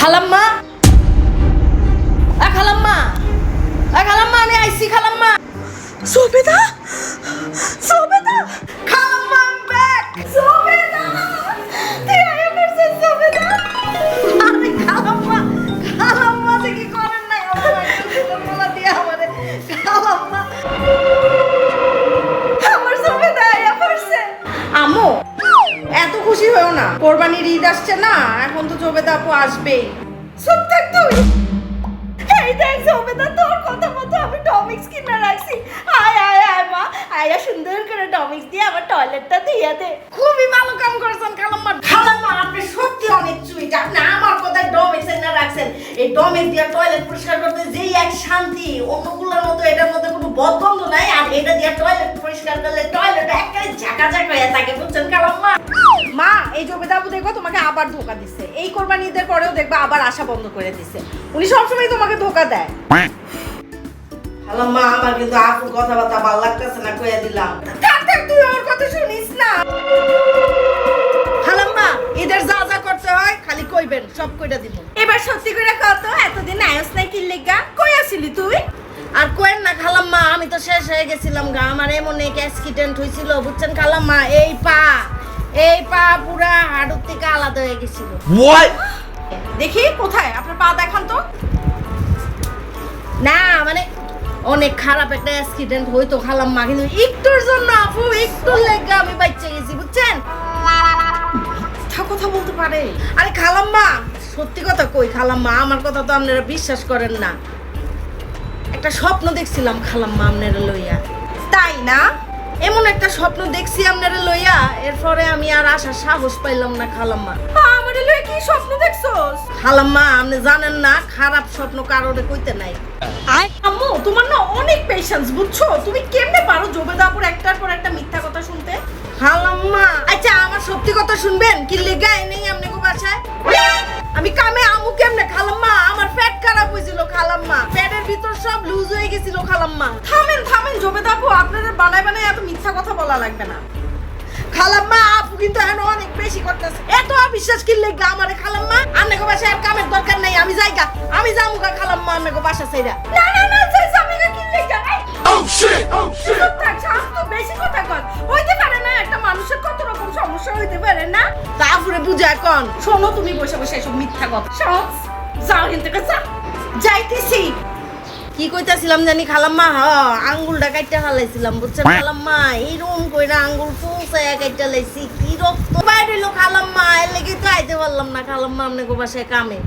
খালাম্মা? খালাম্মা খালাম্মা আমি আইসি খালাম্মা। সোবেদা সবেদা কোরবানির ঈদ আসছে না, এখন তো জবেদা আপু আসবেই। চুপ থাক তুই। এই দেখ সবেদা তোর কথা মতো আমি ডমিক্স কিনে রাখছি। আয় আয় আয় মা আয়া সুন্দর করে ডমিক্স দিয়ে আমার টয়লেটটা দিয়ে দে। খুবই ভালো কাম করছেন খালাম্মা। খালাম্মা, আপনি সত্যি অনেক চুইট। আপনি আমার কথায় ডমেক্স এনে রাখছেন। এই ডমেক্স দিয়ে টয়লেট পরিষ্কার করতে যেই এক শান্তি, অন্যগুলোর মতো, এটার মধ্যে কোনো বদগন্ধ নাই। আর এটা দিয়ে টয়লেট পরিষ্কার করলে টয়লেট একেবারে ঝাঁকা হয়ে থাকে, বুঝছেন খালাম্মা? মা এই জবেদাবু দেখো তোমাকে আবার ধোকা দিচ্ছে এই কোরবানি ঈদের পরেও দেখবা আবার আশা বন্ধ করে দিচ্ছে উনি সবসময় তোমাকে ধোকা দেয়। খালাম্মা আমার কিন্তু আপুর কথাবার্তা ভালো লাগতেছে না কইয়া দিলাম। থাক থাক তুই ওর কথা শুনিস না। খালাম্মা ঈদের যা যা করতে হয় খালি কইবেন সব কইরা দিব। এবার সত্যি করে কত এতদিন আয়স নাই কি লেগা কই আসিলি তুই? আর কোয়েন না খালাম্মা আমি তো শেষ হয়ে গেছিলাম গা। আমার এমন এক অ্যাক্সিডেন্ট হয়েছিল বুঝছেন খালাম্মা? এই পা। এই পা পুরা হাড়ুর থেকে আলাদা হয়ে গেছিল। দেখি কোথায়? আপনার পা দেখান তো। না মানে অনেক খারাপ একটা অ্যাক্সিডেন্ট হইতো খালাম্মা কিন্তু একটুর জন্য আপু একটু লেগে আমি বাচ্চা গেছি বুঝছেন? কথা বলতে পারে। আরে খালাম্মা সত্যি কথা কই খালাম্মা আমার কথা তো আপনারা বিশ্বাস করেন না। একটা স্বপ্ন দেখছিলাম খালাম্মা আপনারা লইয়া। তাই না? এমন একটা স্বপ্ন দেখছি আপনারা লইয়া এরপরে আমি আর আসার সাহস পাইলাম না খালাম্মা। আমার কি স্বপ্ন দেখছস? খালাম্মা আপনি জানেন না খারাপ স্বপ্ন কারোরে কইতে নাই। আম্মু তোমার না অনেক পেশেন্স বুঝছ? তুমি কেমনে পারো জবেদাপুর একটার পর একটা মিথ্যা কথা শুনতে? খালাম্মা। আচ্ছা আমার সত্যি কথা শুনবেন? কি লেগাই নেই আপনি গো বাসায়? আমি কামে আমু কেমনে খালাম্মা? হয়েছিল খালাম্মা। পেটের ভিতর সব লুজ হয়ে গেছিল খালাম্মা। থামেন থামেন জবেদাপু আপনাদের বানায় বানায় এত মিথ্যা কথা বলা লাগবে না। খালাম্মা আপু কিন্তু এখন অনেক বেশি করতেছে। এত অবিশ্বাস কি লেগা আমারে খালাম্মা? আন্নাগো বাসায় আর কামের দরকার নাই আমি যাইগা। আমি যামুগা খালাম্মা আন্নাগো বাসা চাইরা না না না সেই স্বামীকে কি লেখা এই Oh shit! Oh shit! থাক, বেশি কথা কর হইতে পারে না একটা মানুষের কত রকম সমস্যা হইতে পারে না? তারপরে বুঝা কন। শোনো তুমি বসে বসে এসব মিথ্যা কথা। শোন যাও থেকে যা যাইতেছি। কি কইতাছিলাম জানি খালাম্মা? হ, আঙ্গুলটা কাইটা ফালাইছিলাম, বুঝছেন খালাম্মা? এইরকম কইরা আঙ্গুল পৌঁছায় কাইটা লাইছি, কি রক্ত? বাইরে খালাম্মা, এর লেগে তো আইতে পারলাম না, খালাম্মা আপনাকে বাসায় কামে।